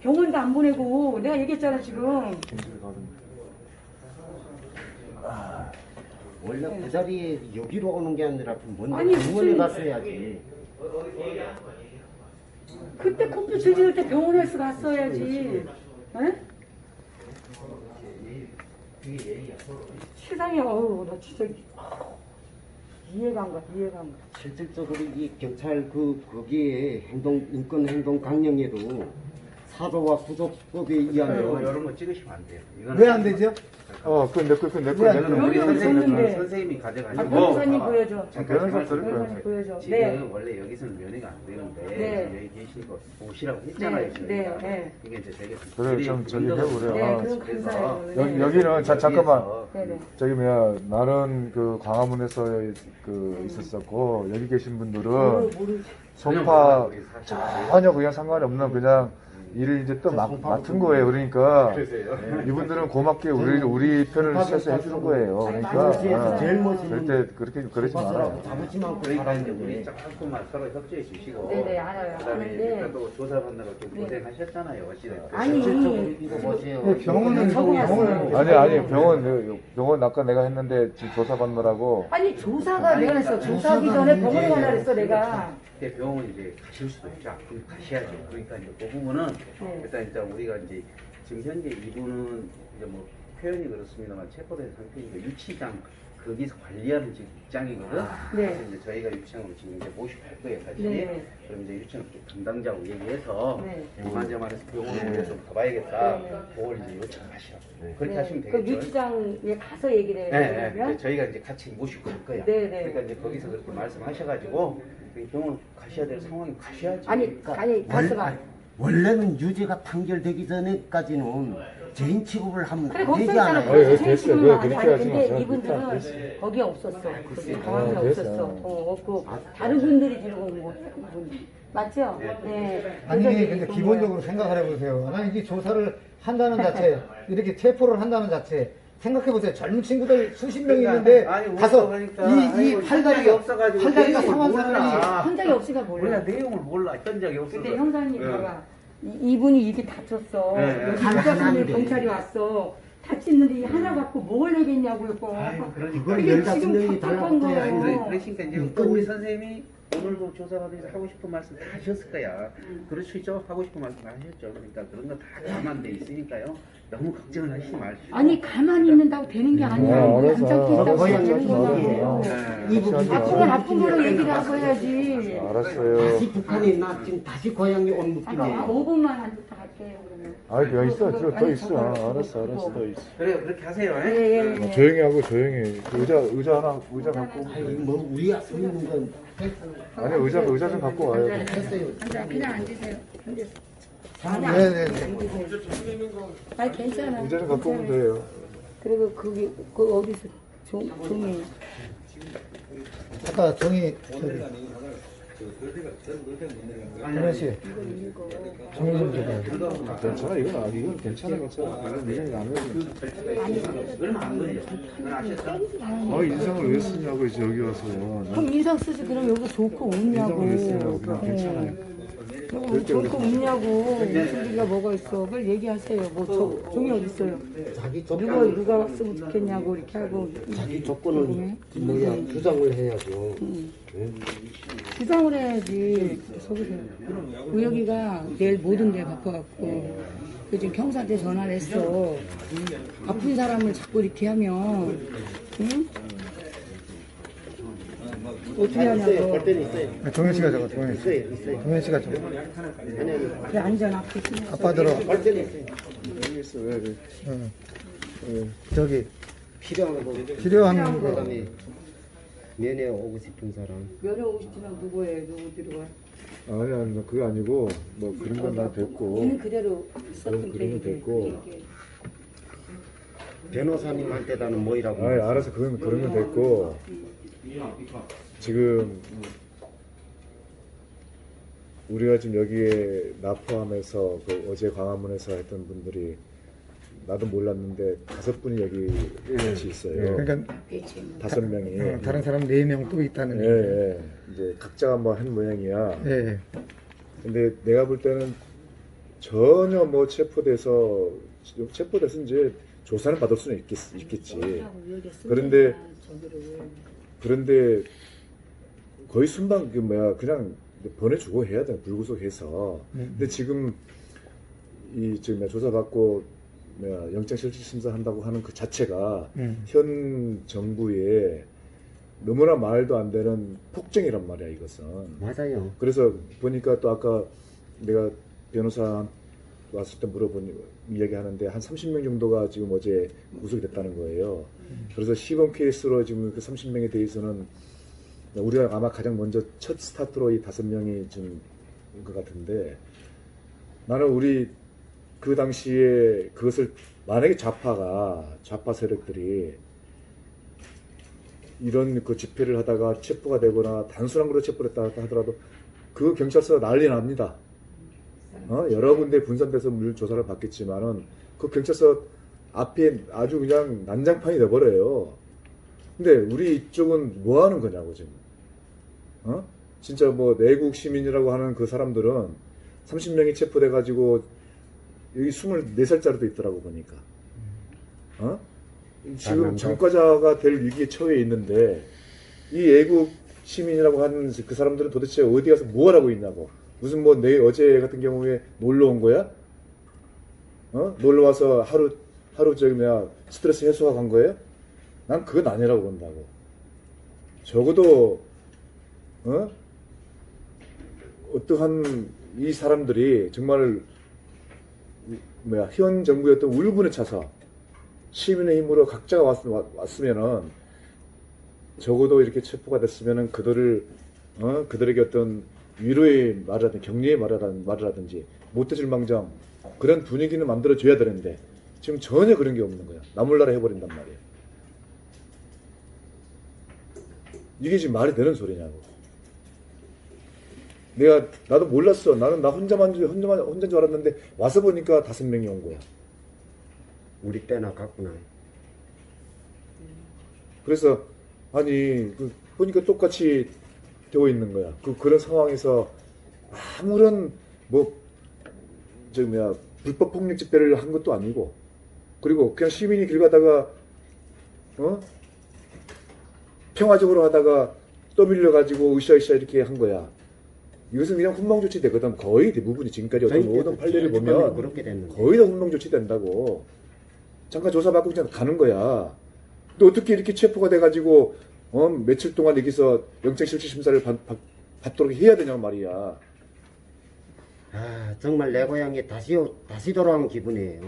병원도 안 보내고 내가 얘기했잖아 지금. 원래 그 자리에 여기로 오는 게 아니라 그 먼저 아니, 병원에 무슨- 갔어야지. 그때 컴퓨터 질질 때 병원에서 갔어야지. 에? 세상에 어우 나 진짜 이해가 안 가. 이해가 안 가. 실질적으로 이 경찰 그 거기에 행동 인권 행동 강령에도 사조와 구조법에 이거 의하면 이런 거 찍으시면 안 돼요. 이거는 왜 안 되죠? 어, 그내 거, 그내 거, 왜내안 거. 돼요? 우리 여기 선생님 있었는데. 선생님이 아 가져가시고 변호사님 봐봐. 보여줘. 잠깐 변호사 들을. 변호사님 보여줘. 지금 네. 원래 여기서는 면회가 안 되는데 네. 여기 계신 거 오시라고 했잖아요. 네, 저희가. 네, 네. 이게 이제 되게 그래, 좀 저기 해보래요. 네, 아, 그럼 그래서 감사해요. 여기, 네. 여기는, 자, 잠깐만. 네네. 저기 뭐야 나는 그 광화문에서 그 있었었고 여기 계신 분들은 모르 모르. 송파 그냥 전혀 그냥 상관이 없는 그냥 일을 이제 또 막, 맡은 거예요. 그러니까 그러세요. 이분들은 고맙게 우리 우리 편을 써서 해주는 거예요. 그러니까 제일 멋있는 절대 그렇게 그러지 말아요. 잡으지 않고 그러니까 이제 우리 조금만 서로 협조해 주시고 네네, 알아요. 그다음에 아는데. 일단 또 조사받느라 좀 네. 고생하셨잖아요. 어찌됐든. 아니 이거 보세요. 그 병원은 병원은 아니 아니 병원 병원 아까 내가 했는데 지금 조사 받느라고 아니 조사가 내가 했어. 조사하기 전에 병원에 가라 그랬어 내가. 근데 병원 이제 가실 수도 있죠. 그럼 가셔야죠. 그러니까 이제 그 부분은 네. 일단 일단 우리가 이제 지금 현재 이분은 이제 뭐 표현이 그렇습니다만 체포된 상태니까 유치장 거기서 관리하는 지금 입장이거든. 네. 그래서 이제 저희가 유치장으로 지금 이제 모시고 갈 거예요, 사실. 네. 그럼 이제 유치장 쪽 담당자하고 얘기해서 네. 이만저만해서 병원에 좀 가봐야겠다. 네, 네. 그걸 이제 요청하시라고. 그렇게 네. 하시면 그 되겠죠. 유치장에 가서 얘기를 해요. 네, 네. 저희가 이제 같이 모시고 갈 거야. 네, 네. 그러니까 이제 거기서 그렇게 말씀하셔가지고 그 병원 가셔야 될 상황이 가셔야지. 아니 아니 가서 봐. 원래는 유죄가 판결되기 전에까지는 죄인 취급을 하면 그래 안 거기 되지 있잖아. 않아요? 어, 예, 됐어요. 그거 거 아니, 그렇게 하지 근데 마세요. 이분들은 됐어. 거기 없었어. 거기 어, 됐어. 없었어. 어, 없고 다른 분들이 들고 온 거. 맞죠? 네. 아니 근데 기본적으로 생각을 해보세요. 아니 이게 조사를 한다는 자체 이렇게 체포를 한다는 자체 생각해 보세요. 젊은 친구들 수십 명 그러니까, 있는데 아니, 가서 그러니까, 이, 이 아이고, 팔다리가 없어가지고 팔다리가 상한. 사람이. 현장이 없으니까 몰라. 우리가 내용을 몰라. 현장이 없어서. 근데 형사님 네. 봐봐. 이- 이분이 이렇게 다쳤어. 네, 네. 여기 유가선에 경찰이 왔어. 다쳤는데 이 하나 갖고 뭘 내겠냐고요. 아이고, 그러니까. 그걸 이게 열다섯 지금 명이 답답한 달라붙어야 거예요. 그래, 그러니까 이제 우리 선생님이 오늘도 조사받으면서 하고 싶은 말씀 다 하셨을 거야. 음. 그럴 수 있죠. 하고 싶은 말씀 다 하셨죠. 그러니까 그런 거 다 감안돼 있으니까요. 너무 걱정을 하시지 마시고. 아니 가만히 있는다고 되는 게 아니야. 어, 우리 알아서. 앉아 있다고 거의 되는? 네. 마. 아픈 건 아픈 거로 얘기를 하고 해야지. 알았어요. 다시 북한에 나 지금 다시 고향에 온 느낌이에요. 5분만 앉았다 갈게요 그러면. 아, 그냥 있어. 저, 더 있어. 알았어. 알았어, 더 있어. 그래요. 그렇게 하세요. 예, 예, 어, 예. 조용히 하고 조용히. 그 의자 의자 하나 의자 갖고. 아니 뭐 우리가 서 있는 건 아니 의자 의자 좀 갖고 와요. 앉아 그냥 앉으세요. 앉으세요. 네네네. 아니 괜찮아. 의자 좀 갖고 오면. 돼요. 그리고 거기 그 어디서 종 종이 아까 정희 저기 정현 씨 정희 좀 줘봐요. 괜찮아 이건 아 이건 괜찮아 괜찮아. 이건 안? 아 인상을 왜 쓰냐고 이제 여기 와서. 난 그럼 인상 쓰지 그럼 여기 좋고 웃냐고. 인상을 왜 쓰냐고 그냥 어. 괜찮아요. 여기 좋고 웃냐고 무슨 소리가 뭐가 있어? 빨리 얘기하세요. 뭐 저, 종이 어디 있어요? 자기 누가 조건 누가 쓰면 좋겠냐고 이렇게 하고 자기 조건을 궁금해? 뭐야 주장을 해야죠. 주장을 해야지. 속으세요. 우혁이가 내일 모든 데 바빠갖고 그 지금 경사한테 전화를 했어. 아픈 사람을 자꾸 이렇게 하면 응? 어떻게 하냐고. 아, 정현 씨가 저거 정현 씨. 있어요, 있어요. 정현 씨가 저거. 그래 안전 아프지. 아빠 들어. 발전이 있어요. 여기 있어 왜 왜. 응. 저기 필요한 거. 필요한 거. 그다음에 면회 오고 싶은 사람. 면회 오고 싶지만 누구예요? 누구 들어가? 아니 아니 뭐 그게 아니고 뭐 그런 건나 됐고. 있는 그대로 썼던 그런 거 됐고. 이게. 변호사님한테다는 뭐이라고. 아니 알아서 그런 그런 건 됐고. 지금 우리가 지금 여기에 나 포함해서 그 어제 광화문에서 했던 분들이 나도 몰랐는데 다섯 분이 여기 같이 있어요. 그러니까 다섯 명이. 어, 다른 사람 네 명 또 있다는. 예, 예. 이제 각자가 뭐 한 모양이야. 예. 예. 근데 내가 볼 때는 전혀 뭐 체포돼서 체포돼서 이제 조사는 받을 수는 있겠, 있겠지. 그런데- 그런데 거의 순방 그 뭐야 그냥 보내주고 해야 돼 불구속해서. 음. 근데 지금 이 지금 조사받고 뭐야 영장 실질 심사 한다고 하는 그 자체가 음. 현 정부의 너무나 말도 안 되는 폭정이란 말이야 이것은. 맞아요. 그래서 보니까 또 아까 내가 변호사 왔을 때 물어보니 이야기하는데 한 30명 정도가 지금 어제 구속이 됐다는 거예요. 그래서 시범 케이스로 지금 그 30명에 대해서는 우리가 아마 가장 먼저 첫 스타트로 이 다섯 명이 지금 온것 같은데 나는 우리 그 당시에 그것을 만약에 좌파가 좌파 세력들이 이런 그 집회를 하다가 체포가 되거나 단순한 걸로 체포를 했다 하더라도 그 경찰서 난리 납니다. 어? 여러 군데 분산돼서 물 조사를 받겠지만은 그 경찰서 앞에 아주 그냥 난장판이 돼버려요. 근데 우리 이쪽은 뭐 하는 거냐고 지금. 어? 진짜 뭐 내국 시민이라고 하는 그 사람들은 30명이 체포돼 가지고 여기 24살짜리도 있더라고 보니까. 어? 지금 난감하다. 전과자가 될 위기에 처해 있는데 이 애국 시민이라고 하는 그 사람들은 도대체 어디 가서 뭘 하고 있냐고. 무슨 뭐 내 어제 같은 경우에 놀러 온 거야? 어? 놀러 와서 하루 하루 저기 뭐야 스트레스 해소하고 간 거예요? 난 그건 아니라고 본다고. 적어도 어? 어떠한 이 사람들이 정말 이- 뭐야 현 정부의 어떤 울분에 차서 시민의 힘으로 각자가 왔, 으면은 적어도 이렇게 체포가 됐으면은 그들을 어? 그들에게 어떤 위로의 말이라든지 격려의 말이라든지, 말이라든지 못해줄 망정 그런 분위기는 만들어줘야 되는데 지금 전혀 그런 게 없는 거야 나몰라라 해버린단 말이야 이게 지금 말이 되는 소리냐고 내가 나도 몰랐어 나는 나 혼자만 줄- 혼자만 혼자인 줄 알았는데 와서 보니까 다섯 명이 온 거야 우리 때나 같구나. 그래서 아니 그 보니까 똑같이 되어 있는 거야. 그 그런 상황에서 아무런 뭐저 뭐야 불법 폭력 집회를 한 것도 아니고 그리고 그냥 시민이 길 가다가 어 평화적으로 하다가 떠밀려 가지고 으쌰으쌰 이렇게 한 거야. 이것은 그냥 훈방 조치 되거든. 거의 대부분이 지금까지 어떤 모든 판례를 보면. 거의 다 훈방 조치 된다고. 잠깐 조사받고 그냥 가는 거야. 또 어떻게 이렇게 체포가 돼가지고 어, 며칠 동안 여기서 영장실질 심사를 받, 받, 받도록 해야 되냐고 말이야. 아 정말 내 고향에 다시 오- 다시 돌아온 기분이에요.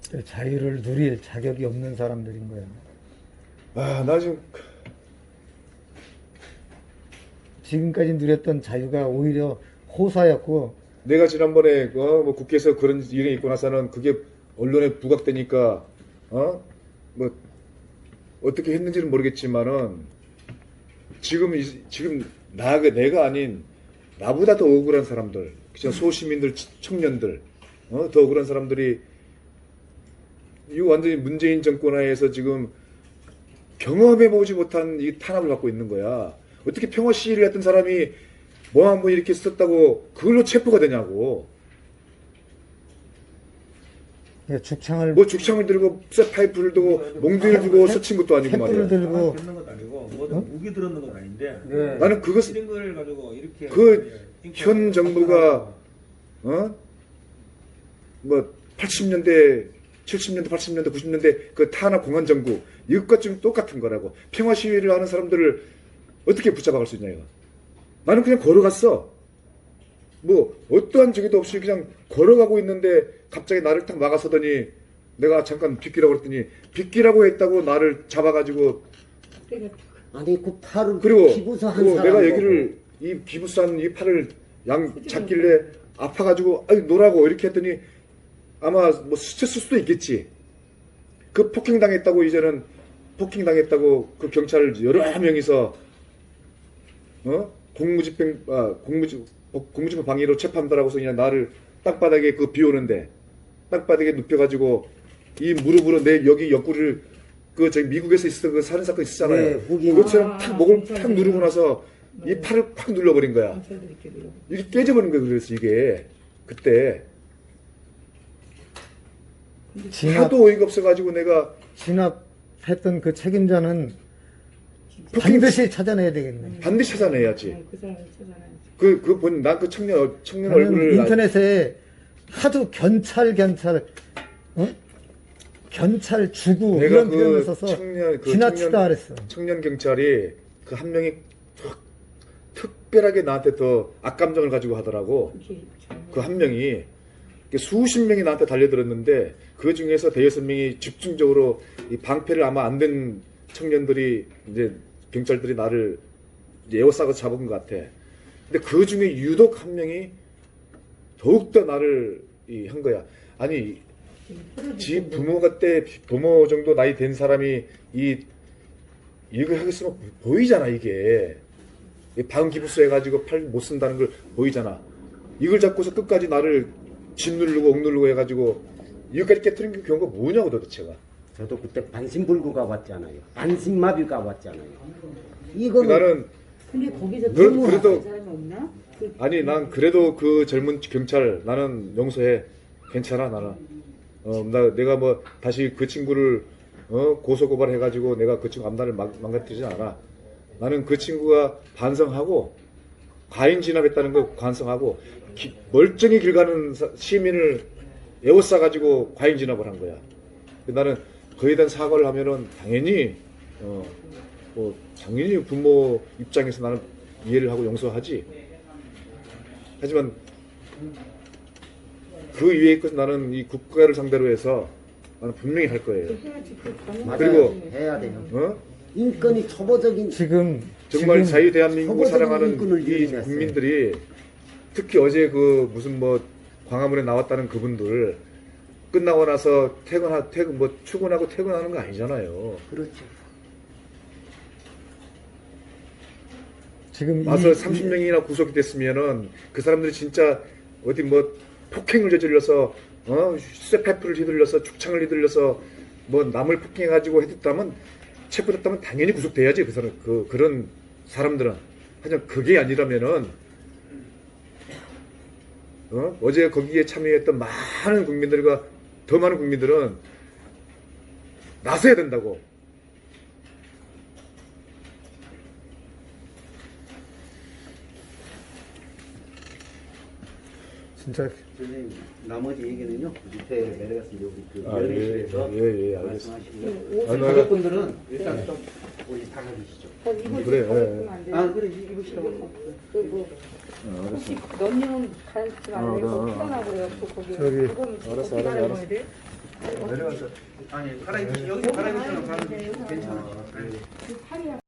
그 자유를 누릴 자격이 없는 사람들인 거야. 아, 나 지금 지금까지 누렸던 자유가 오히려 호사였고 내가 지난번에 어, 뭐 국회에서 그런 일이 있고 나서는 그게 언론에 부각되니까 어? 뭐 어떻게 했는지는 모르겠지만은 지금 이- 지금 나가 내가 아닌 나보다 더 억울한 사람들, 그죠? 소시민들, 치- 청년들, 어? 더 억울한 사람들이 이거 완전히 문재인 정권 하에서 지금 경험해 보지 못한 이 탄압을 받고 있는 거야. 어떻게 평화 시위를 했던 사람이 뭐한번 이렇게 썼다고 그걸로 체포가 되냐고. 그러니까 죽창을 뭐 죽창을 들고 쇠 파이프를 들고 몽둥이를 들고 서친 것도 아니고 횃불을 말이야. 들고 들는 건 아니고 뭐든 무기 들었는 건 아닌데 네. 나는 그것 이런 걸 가지고 이렇게 그 인권- 현 정부가 어? 뭐 80년대, 70년대, 80년대, 90년대 그 탄압 공안 정부 이것과 좀 똑같은 거라고. 평화 시위를 하는 사람들을 어떻게 붙잡아갈 수 있냐 이거. 나는 그냥 걸어갔어. 뭐 어떠한 저기도 없이 그냥 걸어가고 있는데 갑자기 나를 딱 막아서더니 내가 잠깐 비키라고 그랬더니 비키라고 했다고 나를 잡아가지고 아니 그 팔을 그리고, 사람 내가. 얘기를 이 기부산 이 팔을 양 잡길래 아파가지고 아유 노라고 이렇게 했더니 아마 뭐 스쳤을 수도 있겠지. 그 폭행 당했다고 이제는 폭행 당했다고 그 경찰 여러 명이서 어 공무집행 아 공무집 공무집행 방해로 재판다라고서 그냥 나를 땅바닥에 그 비 오는데 땅바닥에 눕혀가지고 이 무릎으로 내 여기 옆구리를 그 저기 미국에서 있었던 그 살인 사건 있었잖아요. 네. 그것처럼 아, 탁 목을 진짜 탁 누르고 나서 이 팔을 팍 눌러버린 거야. 이게 깨져버린 거야. 그래서 이게 그때 진압, 하도 어이가 없어가지고 내가 진압했던 그 책임자는 폭행 반드시 찾아내야 되겠네. 반드시 찾아내야지. 네, 그 사람을 찾아내야지. 그, 그 본, 난 그 청년, 청년 얼굴을. 인터넷에 하도 견찰 견찰 어? 견찰 주구 내가 이런 그 표현을 써서 청년, 그 지나치다 청년- 그랬어. 청년 경찰이 그 한 명이 특, 특별하게 나한테 더 악감정을 가지고 하더라고. 잘그한 명이 수십 명이 나한테 달려들었는데 그 중에서 대여섯 명이 집중적으로 이 방패를 아마 안 된 청년들이 이제 경찰들이 나를 에워싸고 잡은 것 같아. 근데 그 중에 유독 한 명이 더욱더 나를 이 한 거야. 아니 지 부모가 때 부모 정도 나이 된 사람이 이 이거 하겠으면 보이잖아 이게 방 기부수 해가지고 팔 못 쓴다는 걸 보이잖아 이걸 잡고서 끝까지 나를 짓누르고 억누르고 해가지고 이거까지 깨트린 게 경우가 뭐냐고 도대체가 저도 그때 반신불구가 왔잖아요. 반신마비가 왔잖아요. 이거는 나는 근데 거기서 그- 너무 그래도- 사람이 없나? 그 아니 난 그래도 그 젊은 경찰 나는 용서해 괜찮아 나는 어 나 내가 뭐 다시 그 친구를 어 고소 고발 해 가지고 내가 그 친구 암단을 망- 망가뜨리진 않아 나는 그 친구가 반성하고 과잉 진압했다는 거 반성하고 기- 멀쩡히 길 가는 사- 시민을 에워싸 가지고 과잉 진압을 한 거야 나는 거기에 대한 사과를 하면은 당연히 어 뭐 당연히 부모 입장에서 나는 이해를 하고 용서하지 하지만 그 이외의 것은 나는 이 국가를 상대로 해서 나는 분명히 할 거예요. 그. 그리고- 해야 돼요. 어? 인권이 초보적인 지금 정말 지금 자유 대한민국을 사랑하는 이. 국민들이 특히 어제 그 무슨 뭐 광화문에 나왔다는 그분들 끝나고 나서 퇴근하 퇴근 뭐 출근하고 퇴근하는 거 아니잖아요. 그렇죠. 지금 와서 이- 30명이나 구속이 됐으면은 그 사람들이 진짜 어디 뭐 폭행을 저질러서 어 쇠페프를 휘둘러서 죽창을 휘둘러서 뭐 남을 폭행해가지고 해뒀다면 체포됐다면 당연히 구속돼야지 그 사람 그 그런 사람들은 하지만 그게 아니라면은 어? 어제 거기에 참여했던 많은 국민들과 더 많은 국민들은 나서야 된다고 진짜 선생님 나머지 얘기는요 밑에 내려가서 여기 그 아, 예, 연회실에서 예, 예, 알겠습니다. 말씀하시고 아, 나- 가족분들은 일단 좀 우리 다 가주시죠. 어, 이거 그래, 좀 예, 안 돼요? 아 그래 입으시라고. 그뭐 혹시 넌님은 가르치면 안 돼요? 그거 피곤하고 그래요. 또 거기 저기- 그거는 또 알았어, 기다려 알았어, 봐야 돼. 내려가서 아니 갈아입으시 여기서 갈아입으시면 가는 괜찮아. 그 팔이